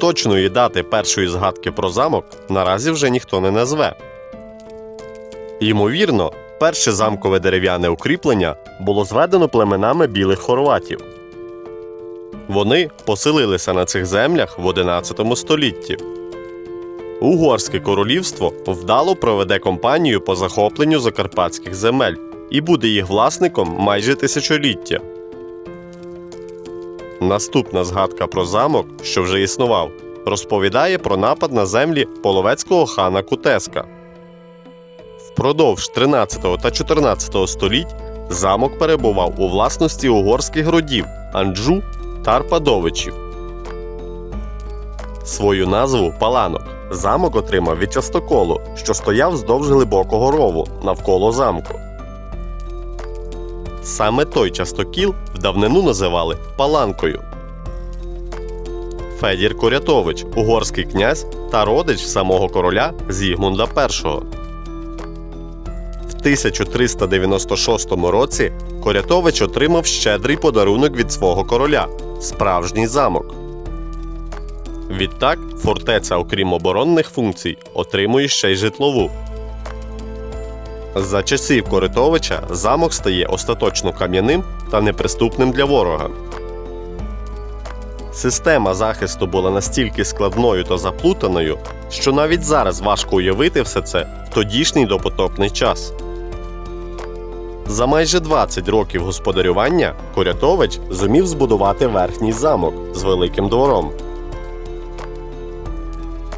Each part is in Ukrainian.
Точної дати першої згадки про замок наразі вже ніхто не назве. Ймовірно, перше замкове дерев'яне укріплення було зведено племенами білих хорватів. Вони поселилися на цих землях в 11 столітті. Угорське королівство вдало проведе кампанію по захопленню закарпатських земель і буде їх власником майже тисячоліття. Наступна згадка про замок, що вже існував, розповідає про напад на землі половецького хана Кутеска. Впродовж 13 та 14 століть замок перебував у власності угорських родів Анджу та Арпадовичів. Свою назву Паланок замок отримав від частоколу, що стояв вздовж глибокого рову навколо замку. Саме той частокіл в давнину називали Паланкою. Федір Корятович, угорський князь та родич самого короля Зігмунда І. В 1396 році Корятович отримав щедрий подарунок від свого короля справжній замок. Відтак, фортеця, окрім оборонних функцій, отримує ще й житлову. За часів Коритовича замок стає остаточно кам'яним та неприступним для ворога. Система захисту була настільки складною та заплутаною, що навіть зараз важко уявити все це в тодішній допотопний час. За майже 20 років господарювання Корятович зумів збудувати верхній замок з великим двором.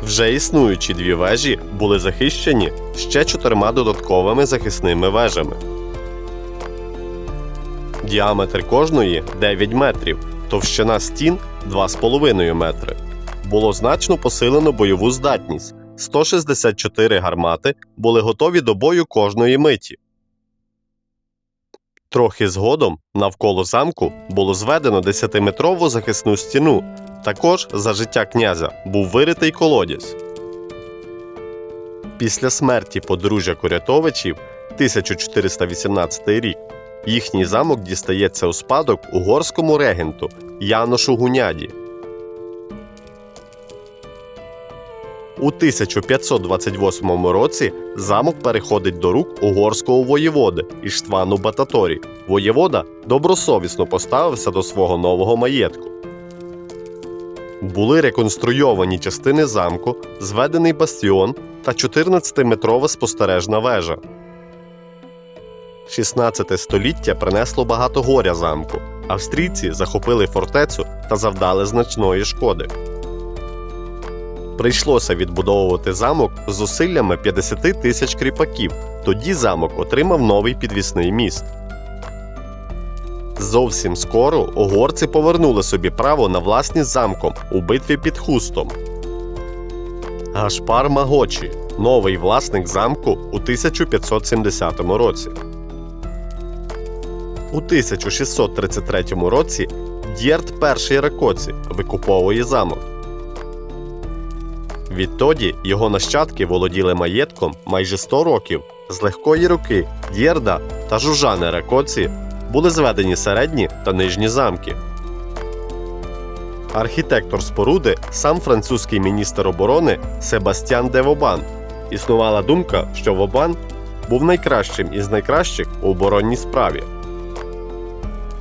Вже існуючі дві вежі були захищені ще чотирма додатковими захисними вежами. Діаметр кожної 9 метрів, товщина стін 2,5 метри. Було значно посилено бойову здатність. 164 гармати були готові до бою кожної миті. Трохи згодом навколо замку було зведено 10-метрову захисну стіну. Також за життя князя був виритий колодязь. Після смерті подружжя Корятовичів 1418 рік їхній замок дістається у спадок угорському регенту Яношу Гуняді. У 1528 році замок переходить до рук угорського воєводи Іштвану Бататорі. Воєвода добросовісно поставився до свого нового маєтку. Були реконструйовані частини замку, зведений бастіон та 14-метрова спостережна вежа. 16 століття принесло багато горя замку. Австрійці захопили фортецю та завдали значної шкоди. Прийшлося відбудовувати замок з зусиллями 50 тисяч кріпаків. Тоді замок отримав новий підвісний міст. Зовсім скоро угорці повернули собі право на власність замком у битві під Хустом. Гашпар Магочі новий власник замку у 1570 році. У 1633 році Дєрт І Ракоці викуповує замок. Відтоді його нащадки володіли маєтком майже 100 років. З легкої руки Дєрда та Жужани Ракоці були зведені середні та нижні замки. Архітектор споруди сам французький міністр оборони Себастьян де Вобан. Існувала думка, що Вобан був найкращим із найкращих у оборонній справі.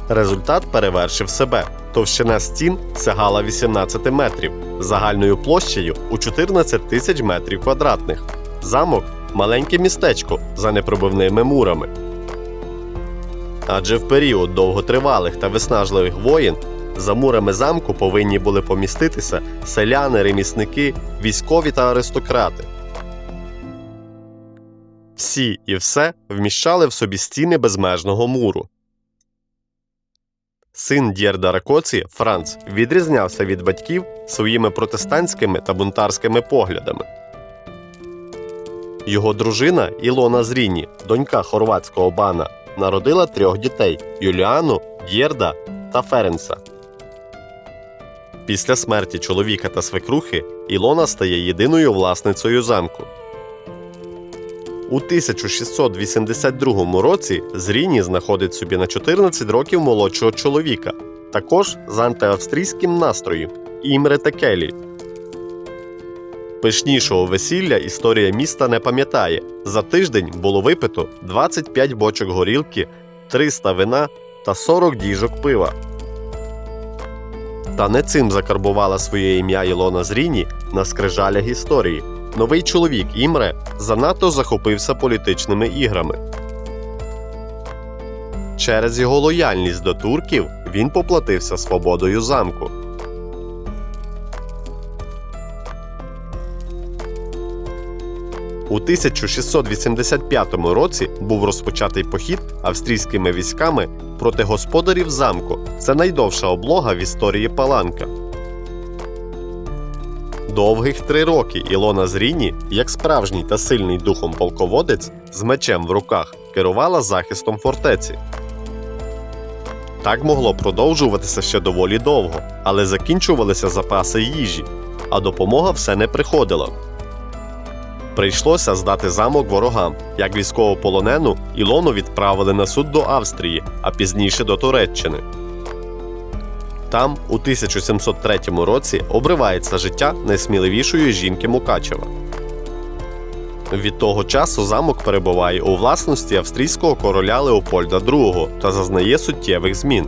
Результат перевершив себе. Товщина стін сягала 18 метрів, загальною площею у 14 тисяч метрів квадратних. Замок маленьке містечко за непробивними мурами. Адже в період довготривалих та виснажливих воєн за мурами замку повинні були поміститися селяни, ремісники, військові та аристократи. Всі і все вміщали в собі стіни безмежного муру. Син Дєрда Ракоці, Франц, відрізнявся від батьків своїми протестантськими та бунтарськими поглядами. Його дружина Ілона Зріні, донька хорватського бана, народила трьох дітей Юліану, Дєрда та Ференса. Після смерті чоловіка та свекрухи Ілона стає єдиною власницею замку. У 1682 році Зріні знаходить собі на 14 років молодшого чоловіка, також з антиавстрійським настроєм Імре Текелі. Пишнішого весілля історія міста не пам'ятає. За тиждень було випито 25 бочок горілки, 300 вина та 40 діжок пива. Та не цим закарбувала своє ім'я Ілона Зріні на скрижалях історії. Новий чоловік Імре занадто захопився політичними іграми. Через його лояльність до турків він поплатився свободою замку. У 1685 році був розпочатий похід австрійськими військами проти господарів замку. Це найдовша облога в історії Паланка. Довгих три роки Ілона Зріні, як справжній та сильний духом полководець з мечем в руках, керувала захистом фортеці. Так могло продовжуватися ще доволі довго, але закінчувалися запаси їжі, а допомога все не приходила. Прийшлося здати замок ворогам. Як військовополонену Ілону відправили на суд до Австрії, а пізніше до Туреччини. Там, у 1703 році, обривається життя найсміливішої жінки Мукачева. Від того часу замок перебуває у власності австрійського короля Леопольда II та зазнає суттєвих змін.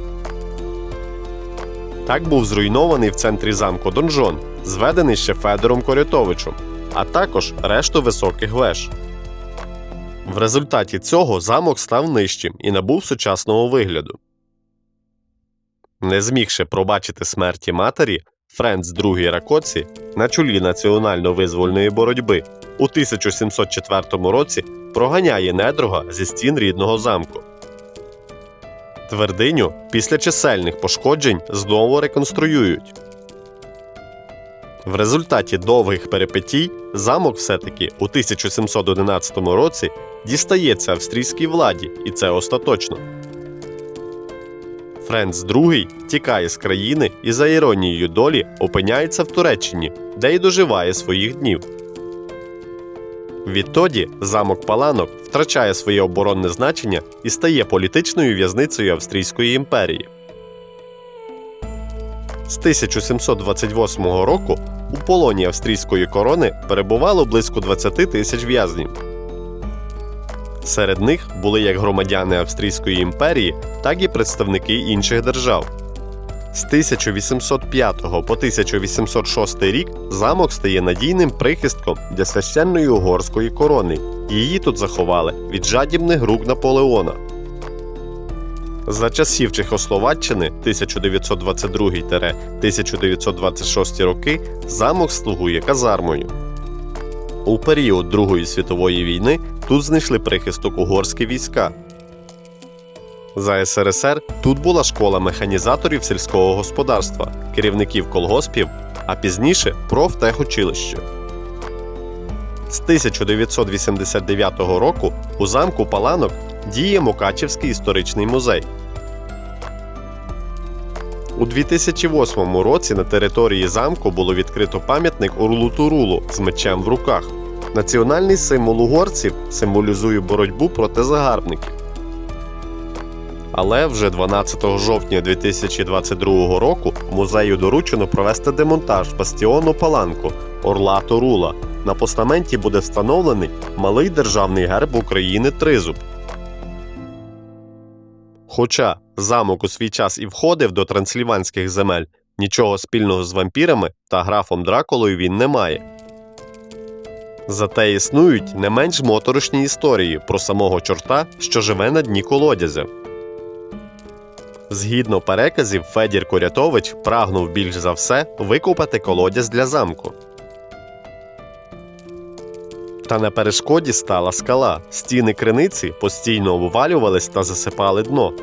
Так був зруйнований в центрі замку донжон, зведений ще Федором Корятовичем, а також решту високих веж. В результаті цього замок став нижчим і набув сучасного вигляду. Не змігши пробачити смерті матері, Френц II Ракоці на чолі національно-визвольної боротьби у 1704 році проганяє недруга зі стін рідного замку. Твердиню після чисельних пошкоджень знову реконструюють. В результаті довгих перипетій замок все-таки у 1711 році дістається австрійській владі, і це остаточно. Френц II тікає з країни і за іронією долі опиняється в Туреччині, де й доживає своїх днів. Відтоді замок Паланок втрачає своє оборонне значення і стає політичною в'язницею Австрійської імперії. З 1728 року у полоні австрійської корони перебувало близько 20 тисяч в'язнів. Серед них були як громадяни Австрійської імперії, так і представники інших держав. З 1805 по 1806 рік замок стає надійним прихистком для священної угорської корони. Її тут заховали від жадібних рук Наполеона. За часів Чехословаччини 1922-1926 роки замок слугує казармою. У період Другої світової війни тут знайшли прихисток угорські війська. За СРСР тут була школа механізаторів сільського господарства, керівників колгоспів, а пізніше профтехучилище. З 1989 року у замку Паланок діє Мукачівський історичний музей. У 2008 році на території замку було відкрито пам'ятник Орлу Турулу з мечем в руках. Національний символ угорців символізує боротьбу проти загарбників. Але вже 12 жовтня 2022 року музею доручено провести демонтаж бастіону Паланку Орла Торула. На постаменті буде встановлений малий державний герб України Тризуб. Хоча замок у свій час і входив до трансліванських земель, нічого спільного з вампірами та графом Дракулою він не має. Зате існують не менш моторошні історії про самого чорта, що живе на дні колодязя. Згідно переказів, Федір Корятович прагнув більш за все викопати колодязь для замку. Та на перешкоді стала скала. Стіни криниці постійно обвалювались та засипали дно.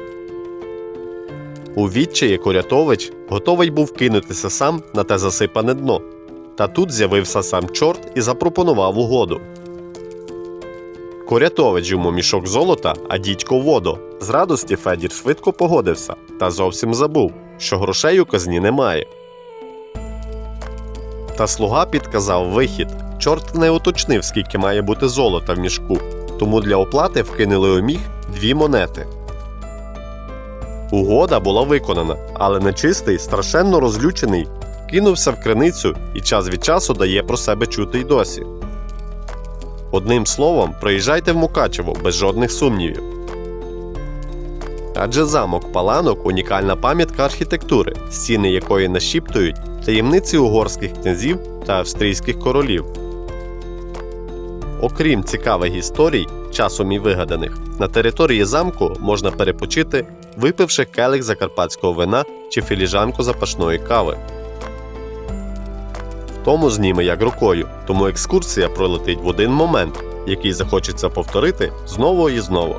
У відчаї Корятович готовий був кинутися сам на те засипане дно. Та тут з'явився сам чорт і запропонував угоду. Корятович йому мішок золота, а дідько воду. З радості Федір швидко погодився та зовсім забув, що грошей у казні немає. Та слуга підказав вихід. Чорт не уточнив, скільки має бути золота в мішку, тому для оплати вкинули у міг дві монети. Угода була виконана, але нечистий, страшенно розлючений, кинувся в криницю і час від часу дає про себе чути й досі. Одним словом, приїжджайте в Мукачево без жодних сумнівів. Адже замок Паланок унікальна пам'ятка архітектури, стіни якої нашіптують таємниці угорських князів та австрійських королів. Окрім цікавих історій, часом і вигаданих, на території замку можна перепочити, випивши келих закарпатського вина чи філіжанку запашної кави. Тому зніме як рукою, тому екскурсія пролетить в один момент, який захочеться повторити знову і знову.